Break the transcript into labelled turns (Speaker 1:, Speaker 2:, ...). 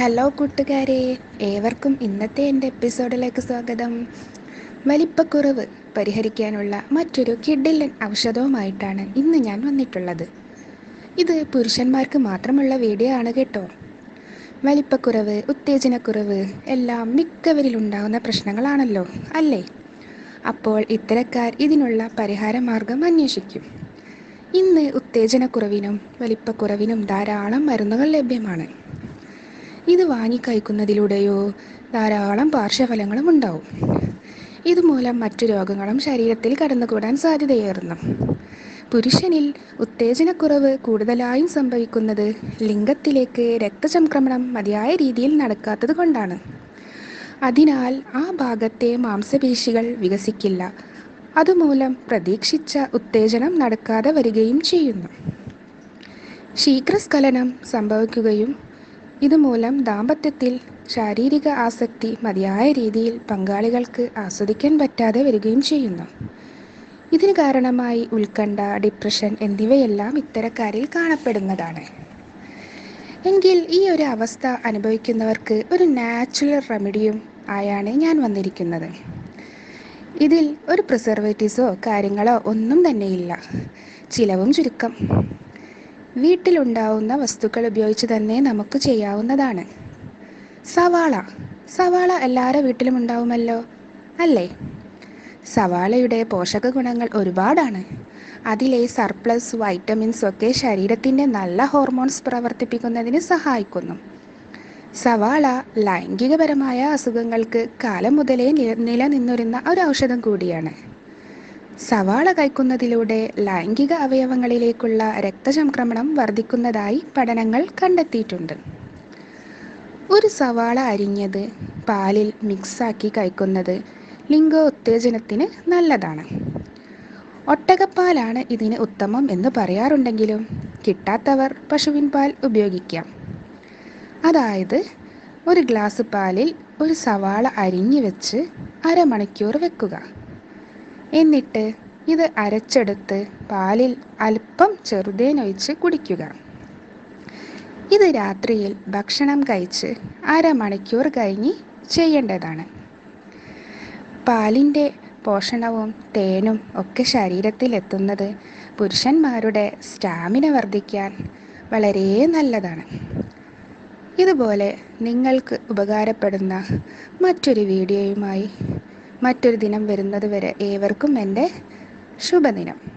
Speaker 1: Hello കൂട്ടുകാരെ. ഏവർക്കും ഇന്നത്തെ എന്റെ എപ്പിസോഡിലേക്ക് സ്വാഗതം. വലിപ്പക്കുറവ് പരിഹരിക്കാനുള്ള മറ്റൊരു കിഡിലൻ ഔഷധവുമായിട്ടാണ് ഇന്ന് ഞാൻ വന്നിട്ടുള്ളത്. ഇത് പുരുഷന്മാർക്ക് മാത്രമുള്ള വീഡിയോ ആണ് കേട്ടോ. വലിപ്പക്കുറവ് ഉത്തേജനക്കുറവ് എല്ലാം മിക്കവരിലുണ്ടാകുന്ന പ്രശ്നങ്ങളാണല്ലോ അല്ലേ? അപ്പോൾ ഇത്തരക്കാർ ഇതിനുള്ള പരിഹാരമാർഗം അന്വേഷിക്കും. ഇന്ന് ഉത്തേജനക്കുറവിനും വലിപ്പക്കുറവിനും ധാരാളം മരുന്നുകൾ ലഭ്യമാണ്. ഇത് വാങ്ങിക്കഴിക്കുന്നതിലൂടെയോ ധാരാളം പാർശ്വഫലങ്ങളും ഉണ്ടാവും. ഇതുമൂലം മറ്റു രോഗങ്ങളും ശരീരത്തിൽ കടന്നുകൂടാൻ സാധ്യതയേറുന്നു. പുരുഷനിൽ ഉത്തേജനക്കുറവ് കൂടുതലായും സംഭവിക്കുന്നത് ലിംഗത്തിലേക്ക് രക്തചംക്രമണം മതിയായ രീതിയിൽ നടക്കാത്തത് കൊണ്ടാണ്. അതിനാൽ ആ ഭാഗത്തെ മാംസപേശികൾ വികസിക്കില്ല. അതുമൂലം പ്രതീക്ഷിച്ച ഉത്തേജനം നടക്കാതെ വരികയും ചെയ്യുന്നു. ശീഘ്രസ്ഖലനം സംഭവിക്കുകയും ഇതുമൂലം ദാമ്പത്യത്തിൽ ശാരീരിക ആസക്തി മതിയായ രീതിയിൽ പങ്കാളികൾക്ക് ആസ്വദിക്കാൻ പറ്റാതെ വരികയും ചെയ്യുന്നു. ഇതിന് കാരണമായി ഉത്കണ്ഠ ഡിപ്രഷൻ എന്നിവയെല്ലാം ഇത്തരക്കാരിൽ കാണപ്പെടുന്നതാണ്. എങ്കിൽ ഈ ഒരു അവസ്ഥ അനുഭവിക്കുന്നവർക്ക് ഒരു നാച്ചുറൽ റെമഡിയും ആയാണ് ഞാൻ വന്നിരിക്കുന്നത്. ഇതിൽ ഒരു പ്രിസർവേറ്റീവ്സോ കാര്യങ്ങളോ ഒന്നും തന്നെയില്ല. ചിലവും ചുരുക്കം. വീട്ടിലുണ്ടാവുന്ന വസ്തുക്കൾ ഉപയോഗിച്ച് തന്നെ നമുക്ക് ചെയ്യാവുന്നതാണ്. സവാള. സവാള എല്ലാവരുടെ വീട്ടിലും ഉണ്ടാവുമല്ലോ? അല്ലേ? സവാളയുടെ പോഷക ഗുണങ്ങൾ ഒരുപാടാണ്. അതിലെ സർപ്ലസ് വൈറ്റമിൻസ് ഒക്കെ ശരീരത്തിന്റെ നല്ല ഹോർമോൺസ് പ്രവർത്തിപ്പിക്കുന്നതിന് സഹായിക്കുന്നു. സവാള ലൈംഗികപരമായ അസുഖങ്ങൾക്ക് കാലം മുതലേ നിലനിന്നിരുന്ന ഒരു ഔഷധം കൂടിയാണ്. സവാള കഴിക്കുന്നതിലൂടെ ലൈംഗിക അവയവങ്ങളിലേക്കുള്ള രക്തചംക്രമണം വർദ്ധിക്കുന്നതായി പഠനങ്ങൾ കണ്ടെത്തിയിട്ടുണ്ട്. ഒരു സവാള അരിഞ്ഞത് പാലിൽ മിക്സാക്കി കഴിക്കുന്നത് ലിംഗോത്തേജനത്തിന് നല്ലതാണ്. ഒട്ടകപ്പാലാണ് ഇതിന് ഉത്തമം എന്ന് പറയാറുണ്ടെങ്കിലും കിട്ടാത്തവർ പശുവിൻ പാൽ ഉപയോഗിക്കാം. അതായത് ഒരു ഗ്ലാസ് പാലിൽ ഒരു സവാള അരിഞ്ഞു വെച്ച് അരമണിക്കൂർ വെക്കുക. എന്നിട്ട് ഇത് അരച്ചെടുത്ത് പാലിൽ അല്പം ചെറുതേനൊഴിച്ച് കുടിക്കുക. ഇത് രാത്രിയിൽ ഭക്ഷണം കഴിച്ച് അരമണിക്കൂർ കഴിഞ്ഞ് ചെയ്യേണ്ടതാണ്. പാലിന്റെ പോഷണവും തേനും ഒക്കെ ശരീരത്തിൽ എത്തുന്നത് പുരുഷന്മാരുടെ സ്റ്റാമിന വർദ്ധിക്കാൻ വളരെ നല്ലതാണ്. ഇതുപോലെ നിങ്ങൾക്ക് ഉപകാരപ്പെടുന്ന മറ്റൊരു വീഡിയോയുമായി മറ്റൊരു ദിനം വരുന്നത് വരെ ഏവർക്കും എന്റെ ശുഭദിനം.